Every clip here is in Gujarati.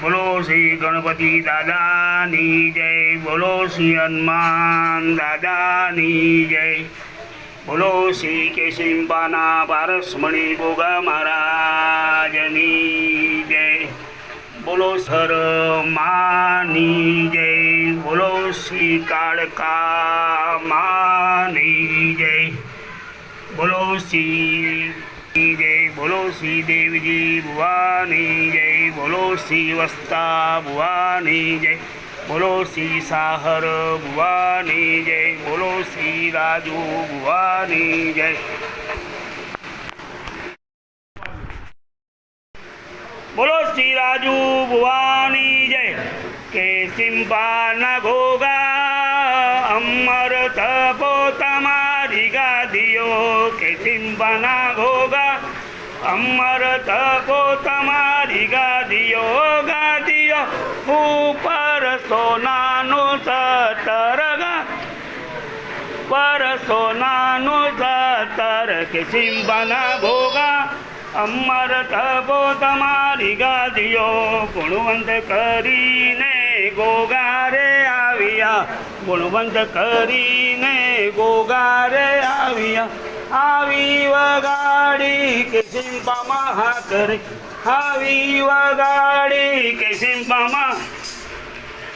બોલો શ્રી ગણપતિ દાદાની જય બોલો શ્રી હનુમાન દાદાની જય. બોલો શ્રી કેશિંબાના પારસમણી ગોગા મહારાજની જય. બોલો સર માની જય બોલો શ્રી કાળકા માની જય બોલો શ્રી જય. બોલો શ્રી દેવજી ભુવાની જય બોલો શ્રી વસ્તા ભુવાની જય બોલો શ્રી સાહર ભુવાની જય બોલો શ્રી રાજુ ભુવાની જય બોલો શ્રી રાજુ ભુવાની જય કે સિંપાના ઘોગા અમર તપો તમારી ગાદીઓ કે સિંપાના ઘોગા અમર તકો તમારી ગાદીઓ ગાદીઓ, ઉપર સોનાનો સતરગા પર સોનાનો સતર કે સિંબાના ભોગા. અમર તકો તમારી ગાદીઓ, ગુણવંત કરીને ગોગારે આવ્યા. ગુણવંત કરીને ગોગારે આવ્યા. આવી વગાડી કે સિંપામાં હા કરે. આવી વગાડી કે સિંપામાં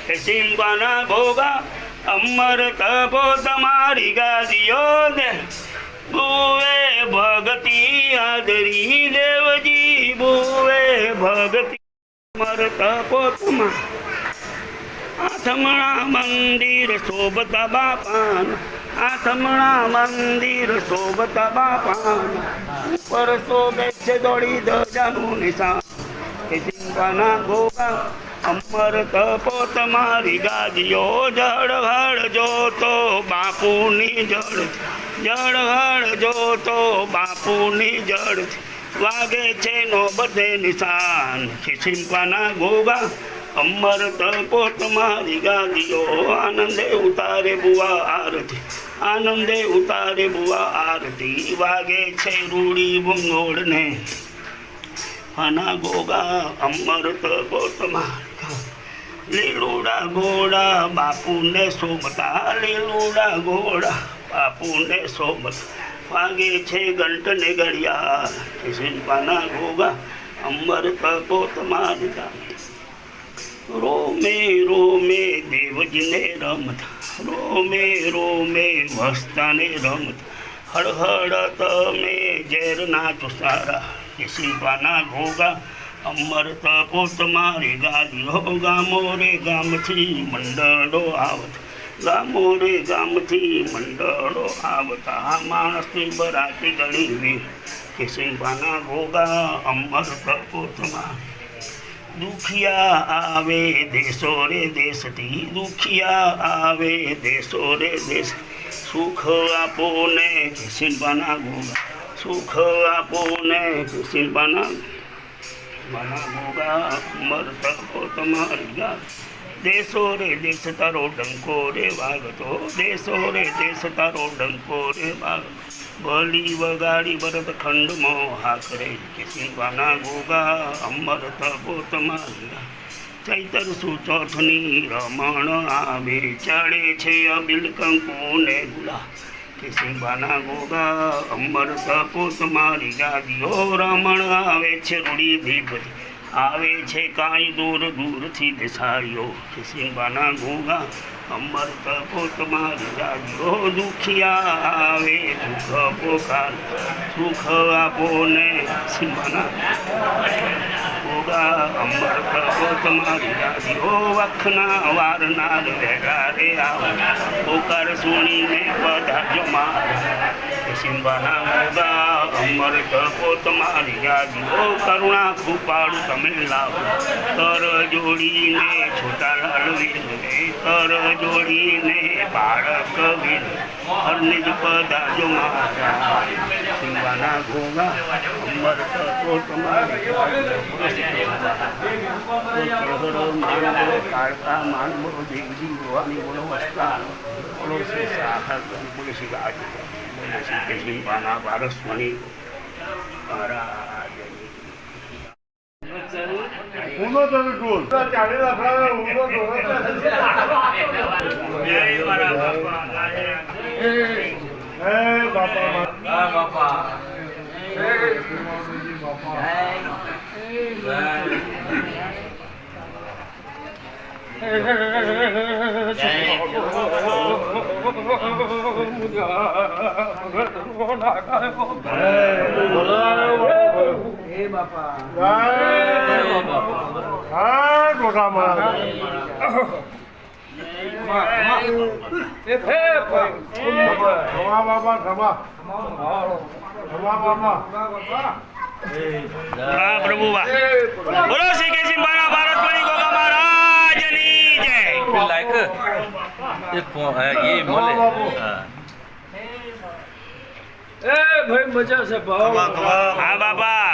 કે સિંપાના ભોગા અમર તપો તમારી ગાદીઓ દે બુવે ભગતી આદરી દેવજી બુવે ભગતી અમર તપો તમારી. આથમણા મંદિર શોભતા બાપાન. આથમણા મંદિર શોભતા બાપા ઉપર શોભે છે દોડી ધજાનું નિશાન કે ચિંતાના ગોગા અમર તપો તમારી ગાદીઓ જળહળ જોતો બાપુની જળ જળહળ જોતો બાપુની જળ વાગે છે. નો બધે નિશાન ખિસિંપાના ગોગા અમર તપો તમારી ગાદીઓ આનંદે ઉતારે બુઆ આરતી આનંદે ઉતારે બુવા આરતી, વાગે છે રૂડી ભૂંગોળને. આના ગોગા અમર ગોતમા લીલુડા ઘોડા બાપુને શોભતા, લીલુડા ઘોડા બાપુને શોભતા. વાગે છે ઘંટને ઘડિયાળ શિલ્પાના ગોગા તમારી ગામ રોમે રોમે દેવજીને રમતા. રોમે રોમે વસ્તાને રમત. હળહળ તમે ઝેરના ચુસારા શિલ્પાના ઘોગા અમર તપો તમારી ગાદીઓ. ગામો રે ગામથી મંડળો આવત. ગામો રે ગામથી મંડળો આવતા. માણસની બરાતી ગણી કે કિસિંબાના ઘોગા અમર તપો તમારી દુખિયા આવે દેશો રે દેશથી, દુખિયા આવે દેશો રે દેશ. સુખ આપો ને કિસિંબાના ગોગા સુખ આપો ને કિસિંબાના માના મોગા મરતકો તમારી ગાત દેશો રે દેશ તારો ડંકો રે વાગતો, દેશો રે દેશ તારો ડંકો રે વાગતો. બલી વગાડી ભરત ખંડમાં હાકરે કે સિંહવાના ગોગા અમર તપોત તમારી ચૈતર સુચોથની રમણ આવે ચડે છે અબિલ કંકુને ગુલા. કે સિંબાના ગોગા અમર તપોત મારી ગાદીઓ રમણ આવે છે રૂડી ભીભરી. આવે છે કાંઈ દૂર દૂરથી દેસાયો કે સિંબાના ગોગા અમર તપો તમારી રાજો દુખિયા આવે, દુઃખ પોકાર સુખ આપો ને સિંબાના ગોગા વખના વારનાર વેગા રે આવો સુણીને પધારજો મારા કરુણા કૃપાળુ તમે લાવો તર જોડીને છોટા લાલ તર જોડીને બાળક વીર હરને જ મારા સિંબાના ગોગા અમર તપો તમારી ગાદીઓ કાળકા માનવો દેવજી ભવાની બોલો વસ્તા બોલો શ્રી સાહર બોલો શ્રી રાજુ બોલો શ્રી કેશવી પાના પારસમણી મહારાજની ઊનો તો ઢોલ ચાલી લાકડા ઊનો ઢોલ જય મારા બાપા લાજરા. હે બાપા હા બાપા હે બાપા હા ગોઠા મહારાજ ખમા બાપા ખમા ખમા પ્રભુ વાહ બોલો શ્રી કેસી મારા ભારત મણી ગોગા મહારાજની જય. લાયક એ એ મળે. એ ભાઈ મજા છે ભાવ. હા બાપા.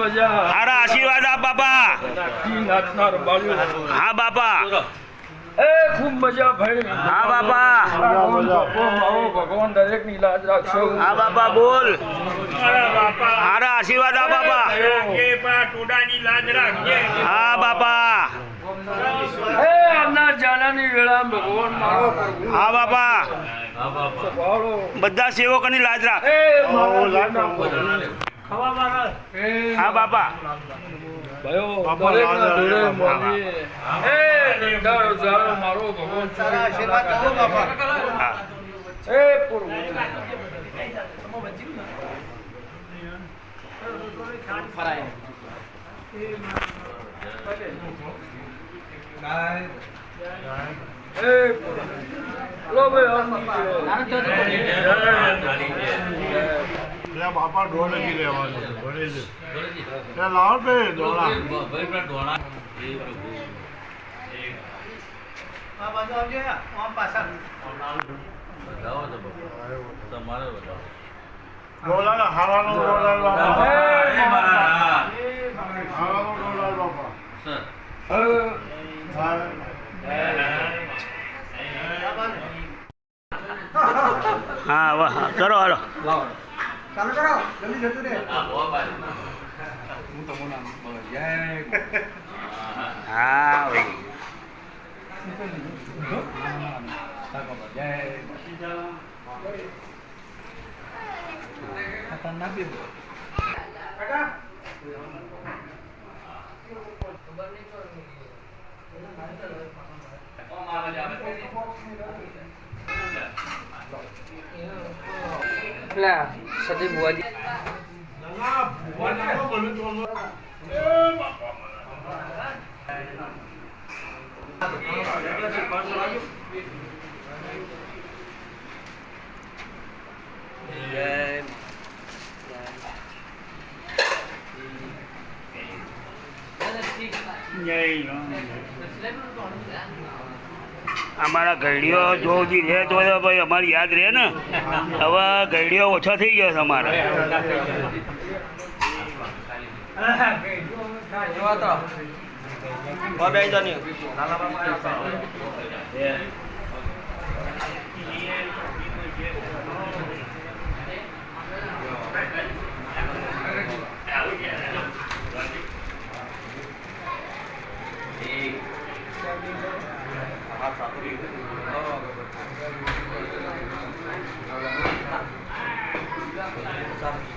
મજા હારા આશીર્વાદ આપ બાપા. હા બાપા. એ ખૂબ મજા ભાઈ. હા બાપા. ભગવાન દરેકની લાજ રાખશો. હા બાપા બોલ. હારા આશીર્વાદ આપ બાપા. ભગવાન મારો પ્રભુ. હા બાપા. હા બાપા. બધા સેવકોની લાજ રાખ. હા બાપા. ભયો દરેકના જોડે રાખે એ નિંદારો જાળો મારો ભગવાન એ એ લો ભાઈ એટલે બાપા ઢોલ નથી રહેવાનું ભણી દે એટલે લાવો બે ભાઈ બતાવો તો તમારે બતાવો. બાપા. બાપા સર હા. હા વાહ કરો હાલો. આ હો બાજુ હા ભાઈ પેલા સતી બુવાજી ભગવાનનો બધું ડોલો. અમારા ઘડીઓ જો રહે તો તો ભાઈ અમારી યાદ રહે ને? હવે ઘડીઓ ઓછા થઈ ગયા છે અમારા. 감사합니다.